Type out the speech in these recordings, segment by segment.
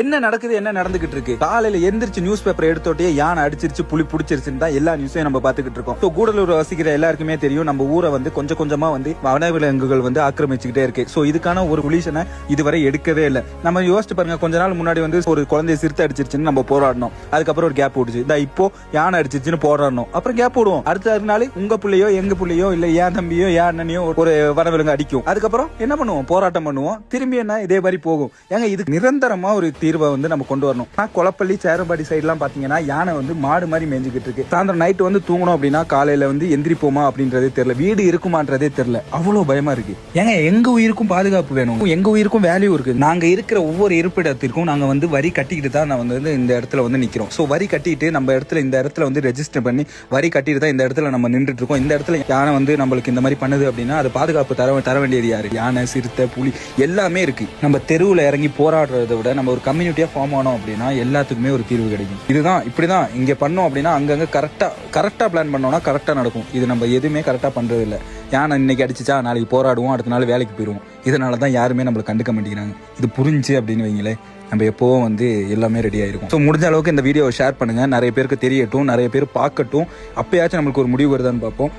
என்ன நடக்குது என்ன நடந்துகிட்டு இருக்கு? காலையில எந்திரிச்சு நியூஸ் பேப்பர் எடுத்தோட்டே யானை அடிச்சிருச்சு புலி புடிச்சிருச்சுன்னு தான் எல்லா நியூஸையும் நம்ம பாத்துக்கிட்டு இருக்கோம். So, கூடலூர் வசிக்கிற எல்லாருக்குமே தெரியும் நம்ம ஊரை வந்து கொஞ்சம் கொஞ்சமா வந்து வனவிலங்குகள் வந்து ஆக்கிரமிச்சுக்கிட்டே இருக்கு. சோ இதுக்கான ஒரு சொல்யூஷனை இதுவரை எடுக்கவே இல்லை. நம்ம யோசிச்சு பாருங்க கொஞ்ச நாள் முன்னாடி வந்து ஒரு குழந்தைய சிறுத்தை அடிச்சிருச்சுன்னு நம்ம போராடணும் அதுக்கப்புறம் ஒரு கேப் விடுச்சு இதான் இப்போ யானை அடிச்சிருச்சுன்னு போராடணும் அப்புறம் கேப் விடுவோம் அடுத்த நாள் உங்க புள்ளையோ எங்க புள்ளையோ இல்ல ஏன் தம்பியோ ஏன் அண்ணனையோ ஒரு வனவிலங்கு அடிக்கும். அதுக்கப்புறம் என்ன பண்ணுவோம்? போராட்டம் பண்ணுவோம். திரும்பி என்ன? இதே மாதிரி போகும். ஏங்க இது நிரந்தரமா ஒரு தீர்வை வந்து நம்ம கொண்டு வரணும். ஆனால் கொலப்பள்ளி சேரம்பாடி சைடுலாம் பார்த்தீங்கன்னா யானை வந்து மாடு மாதிரி மேஞ்சிக்கிட்டு இருக்கு. சாயந்தரம் நைட்டு வந்து தூங்கணும் அப்படின்னா காலையில் வந்து எந்திரிப்போமா அப்படின்றதே தெரியல. வீடு இருக்குமான்றதே தெரியல. அவ்வளோ பயமாக இருக்கு. ஏங்க எங்கள் உயிருக்கும் பாதுகாப்பு வேணும்? எங்கள் உயிருக்கும் வேல்யூ இருக்குது நாங்கள் இருக்கிற ஒவ்வொரு இருப்பிடத்திற்கும் நாங்கள் வந்து வரி கட்டிக்கிட்டு தான் நான் வந்து இந்த இடத்துல வந்து நிற்கிறோம் ஸோ வரி கட்டிட்டு நம்ம இடத்துல இந்த இடத்துல வந்து ரெஜிஸ்டர் பண்ணி வரி கட்டிட்டு தான் இந்த இடத்துல நம்ம நின்றுட்டு இருக்கோம். இந்த இடத்துல யானை வந்து நம்மளுக்கு இந்த மாதிரி பண்ணுது அப்படின்னா அது பாதுகாப்பு தர தர வேண்டியது யாரு? யானை சிறுத்தை புலி எல்லாமே இருக்கு. நம்ம தெருவில் இறங்கி போராடுறதை விட நம்ம ஒரு கம்யூனிட்டியாக ஃபார்ம் ஆனோம் அப்படின்னா எல்லாத்துக்குமே ஒரு தீர்வு கிடைக்கும். இதுதான் இப்படி தான் இங்கே பண்ணோம் அப்படின்னா அங்கங்கே கரெக்டாக கரெக்டாக பிளான் பண்ணோம்னா கரெக்டாக நடக்கும். இது நம்ம எதுவுமே கரெக்டாக பண்ணுறதில்ல இல்ல யானை இன்னைக்கு அடிச்சிச்சா நாளைக்கு போராடுவோம் அடுத்த நாள் வேலைக்கு போயிடுவோம். இதனால தான் யாருமே நம்மளை கண்டுக்க மாட்டேங்கிறாங்க. இது புரிஞ்சு அப்படின்னு வைங்களேன். நம்ம எப்போவும் வந்து எல்லாமே ரெடி ஆயிருக்கும். ஸோ முடிஞ்ச அளவுக்கு இந்த வீடியோவை ஷேர் பண்ணுங்கள் நிறைய பேருக்கு தெரியட்டும் நிறைய பேர் பார்க்கட்டும். அப்பயாச்சும் நம்மளுக்கு ஒரு முடிவு வருதான்னு பார்ப்போம்.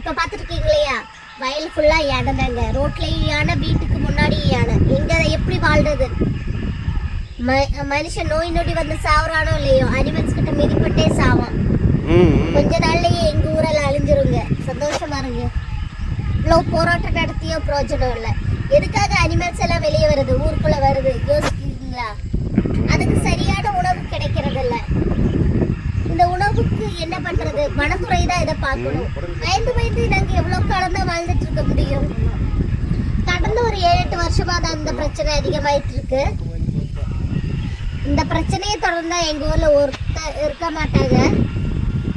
இப்ப பாத்துருக்கீங்க இல்லையா? வயல் ஃபுல்லா யானை தாங்க ரோட்லயும் யானை வீட்டுக்கு முன்னாடி யானை எங்க எப்படி வாழ்றது? ம- மனுஷன் நோய் நொடி வந்து சாவறானோ இல்லையோ அனிமல்ஸ் கிட்ட மிதிப்பட்டே சாவான். கொஞ்ச நாள்லயே எங்க ஊரெல்லாம் அழிஞ்சிருங்க. சந்தோஷமா இருங்க. இவ்வளோ போராட்டம் நடத்தியோ பிரயோஜனம் இல்லை. எதுக்காக அனிமல்ஸ் எல்லாம் வெளியே வருது? ஊருக்குள்ள வருது? யோசிக்கிறீங்களா? அதுக்கு சரியான உணவு கிடைக்கிறது இல்ல இந்த உணவுக்கு என்ன பண்றது? வனத்துறை தான் இதை பார்க்கணும். பயந்து பயந்து நாங்க எவ்வளவு காலம் தான் வாழ்ந்துட்டு இருக்க முடியும் கடந்த ஒரு ஏழு எட்டு வருஷமா தான் இந்த பிரச்சனை அதிகமாயிட்டு இருக்கு இந்த பிரச்சனையை தொடர்ந்தா எங்க ஊர்ல ஒருத்தர் இருக்க மாட்டாங்க.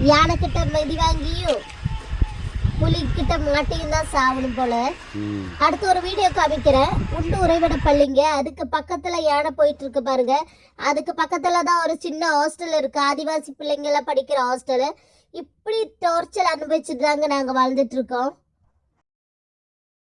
யானை கிட்ட மிதி வாங்கியும் புலி கிட்ட மாட்டியும் தான் சாவணும் போல. அடுத்து ஒரு வீடியோ காமிக்கிறேன். உண்டு உறைவிட பள்ளிங்க அதுக்கு பக்கத்துல யானை போயிட்டு இருக்கு பாருங்க. அதுக்கு பக்கத்துல தான் ஒரு சின்ன ஹாஸ்டல் இருக்கு. ஆதிவாசி பிள்ளைங்க எல்லாம் படிக்கிற ஹாஸ்டல். இப்படி டார்ச்சர் அனுபவிச்சுட்டு தாங்க நாங்க வாழ்ந்துட்டு இருக்கோம்.